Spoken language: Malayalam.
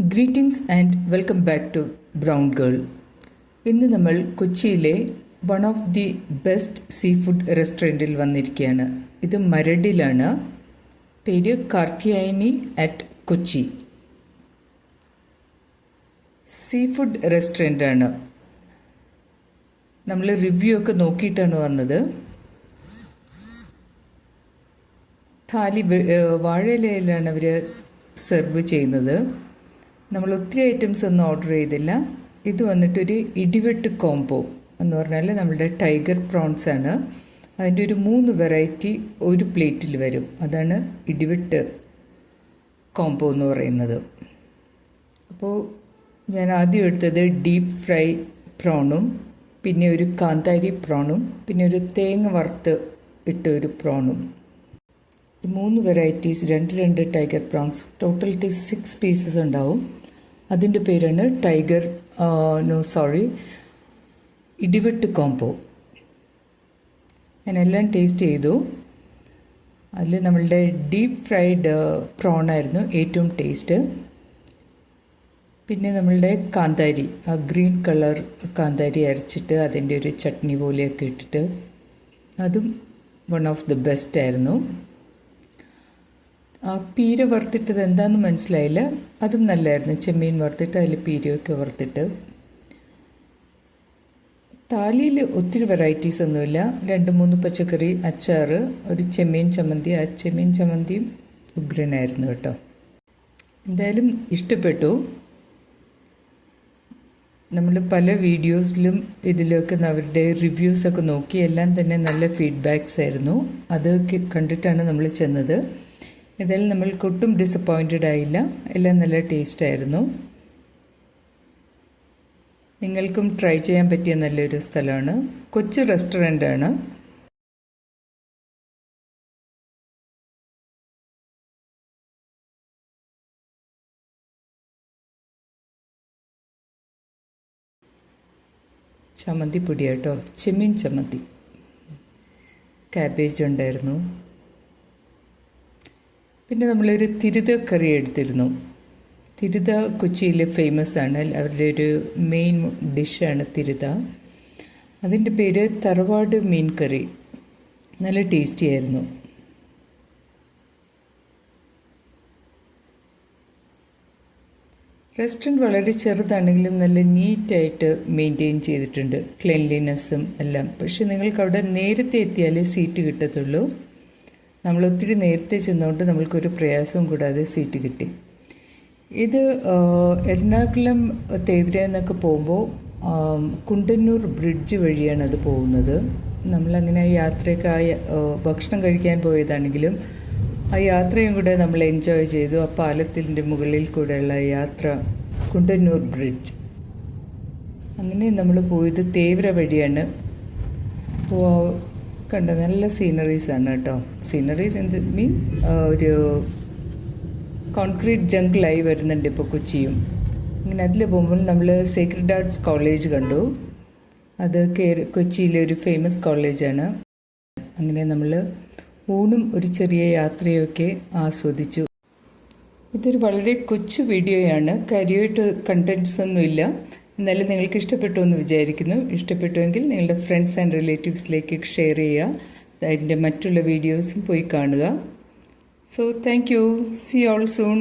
Greetings and welcome back to brown girl ഇന്ന് നമ്മൾ കൊച്ചിയിലെ one of the best seafood റെസ്റ്റോറന്റിൽ വന്നിരിക്കുകയാണ്. ഇത് മരടിലാണ്. പേര് Karthiyayani at Kochi. Seafood റെസ്റ്റോറന്റാണ് നമ്മൾ റിവ്യൂ ഒക്കെ നോക്കിയിട്ടാണ് വന്നത്. താലി വാഴയിലയിലാണ് അവർ സെർവ് ചെയ്യുന്നത്. നമ്മൾ ഒത്തിരി ഐറ്റംസ് ഒന്നും ഓർഡർ ചെയ്തില്ല. ഇത് വന്നിട്ടൊരു ഇടിവെട്ട് കോംബോ എന്ന് പറഞ്ഞാൽ നമ്മുടെ ടൈഗർ പ്രോൺസ് ആണ്. അതിന്റെ ഒരു മൂന്ന് വെറൈറ്റി ഒരു പ്ലേറ്റിൽ വരും. അതാണ് ഇടിവെട്ട് കോംബോ എന്ന് പറയുന്നത്. അപ്പോൾ ഞാൻ ആദ്യം എടുത്തത് ഡീപ് ഫ്രൈ പ്രോണും പിന്നെ ഒരു കാന്താരി പ്രോണും പിന്നെ ഒരു തേങ്ങ വറുത്ത് ഇട്ട ഒരു പ്രോണും ഈ മൂന്ന് വെറൈറ്റീസ് രണ്ട് രണ്ട് tiger prawns total six pieces ഉണ്ടാവും. അതിന്റെ പേരാണ് ടൈഗർ നോ സോറി ഇടിവെട്ട് കോംബോ ഞാൻ എല്ലാം ടേസ്റ്റ് ചെയ്തു. അതിൽ നമ്മളുടെ ഡീപ്പ് ഫ്രൈഡ് പ്രോൺ ആയിരുന്നു ഏറ്റവും ടേസ്റ്റ് പിന്നെ നമ്മളുടെ കാന്താരി ആ ഗ്രീൻ കളർ കാന്താരി അരച്ചിട്ട് അതിന്റെ ഒരു ചട്നി പോലെയൊക്കെ ഇട്ടിട്ട് അതും വൺ ഓഫ് ദി ബെസ്റ്റ് ആയിരുന്നു. ആ പീര വറുത്തിട്ടത് എന്താണെന്ന് മനസ്സിലായില്ല. അതും നല്ലായിരുന്നു. ചെമ്മീൻ വറുത്തിട്ട് അതിൽ പീരയൊക്കെ വറുത്തിട്ട്. താലിയിൽ ഒത്തിരി വെറൈറ്റീസ് ഒന്നുമില്ല. രണ്ട് മൂന്ന് പച്ചക്കറി അച്ചാർ ഒരു ചെമ്മീൻ ചമ്മന്തി. ആ ചെമ്മീൻ ചമ്മന്തിയും ഉഗ്രനായിരുന്നു കേട്ടോ. എന്തായാലും ഇഷ്ടപ്പെട്ടു. നമ്മൾ പല വീഡിയോസിലും ഇതിലൊക്കെ അവരുടെ റിവ്യൂസൊക്കെ നോക്കി. എല്ലാം തന്നെ നല്ല ഫീഡ്ബാക്സ് ആയിരുന്നു. അതൊക്കെ കണ്ടിട്ടാണ് നമ്മൾ ചെന്നത്. ഏതായാലും നമ്മൾ ഒട്ടും ഡിസപ്പോയിന്റഡ് ആയില്ല. എല്ലാം നല്ല ടേസ്റ്റ് ആയിരുന്നു. നിങ്ങൾക്കും ട്രൈ ചെയ്യാൻ പറ്റിയ നല്ലൊരു സ്ഥലമാണ്. കൊച്ചു റെസ്റ്റോറന്റാണ് ചമ്മന്തി പൊടി കേട്ടോ. ചെമ്മീൻ ചമ്മന്തി. കാബേജ് ഉണ്ടായിരുന്നു. പിന്നെ നമ്മളൊരു തിരുത കറി എടുത്തിരുന്നു. തിരുത കൊച്ചിയിൽ ഫേമസ് ആണ്. അവരുടെ ഒരു മെയിൻ ഡിഷാണ് തിരുത. അതിന്റെ പേര് തറവാട് മീൻ കറി. നല്ല ടേസ്റ്റി ആയിരുന്നു. റെസ്റ്റോറന്റ് വളരെ ചെറുതാണെങ്കിലും നല്ല നീറ്റായിട്ട് മെയിന്റെയിൻ ചെയ്തിട്ടുണ്ട്. ക്ലീൻലിനെസ്സും എല്ലാം. പക്ഷെ നിങ്ങൾക്ക് അവിടെ നേരത്തെ എത്തിയാലേ സീറ്റ് കിട്ടത്തുള്ളൂ. നമ്മൾ ഒത്തിരി നേരത്തെ ചെന്നുകൊണ്ട് നമ്മൾക്കൊരു പ്രയാസവും കൂടാതെ സീറ്റ് കിട്ടി. ഇത് എറണാകുളം തേവര എന്നൊക്കെ പോകുമ്പോൾ കുണ്ടന്നൂർ ബ്രിഡ്ജ് വഴിയാണ് അത് പോകുന്നത്. നമ്മളങ്ങനെ യാത്രയൊക്കെ ഭക്ഷണം കഴിക്കാൻ പോയതാണെങ്കിലും ആ യാത്രയും കൂടെ നമ്മൾ എൻജോയ് ചെയ്തു. ആ പാലത്തിന്റെ മുകളിൽ കൂടെയുള്ള യാത്ര കുണ്ടന്നൂർ ബ്രിഡ്ജ്. അങ്ങനെ നമ്മൾ പോയത് തേവര വഴിയാണ്. കണ്ട. നല്ല സീനറീസ് ആണ് കേട്ടോ സീനറീസ് എന്ത്? മീൻസ് ഒരു കോൺക്രീറ്റ് ജംഗിളായി വരുന്നുണ്ട് ഇപ്പോൾ കൊച്ചിയും. ഇങ്ങനെ അതിൽ പോകുമ്പോൾ നമ്മൾ സീക്രട്ട് ആർട്സ് കോളേജ് കണ്ടു. അത് കേര കൊച്ചിയിലെ ഒരു ഫേമസ് കോളേജാണ് അങ്ങനെ നമ്മൾ ഊണും ഒരു ചെറിയ യാത്രയൊക്കെ ആസ്വദിച്ചു. ഇതൊരു വളരെ കൊച്ചു വീഡിയോയാണ് കാര്യമായിട്ട് കണ്ടൻസ് ഒന്നുമില്ല. എന്നാലും നിങ്ങൾക്ക് ഇഷ്ടപ്പെട്ടു എന്ന് വിചാരിക്കുന്നു. ഇഷ്ടപ്പെട്ടുവെങ്കിൽ നിങ്ങളുടെ ഫ്രണ്ട്സ് ആൻഡ് റിലേറ്റീവ്സിലേക്ക് ഷെയർ ചെയ്യുക. അതിന്റെ മറ്റുള്ള വീഡിയോസും പോയി കാണുക. So thank you see all soon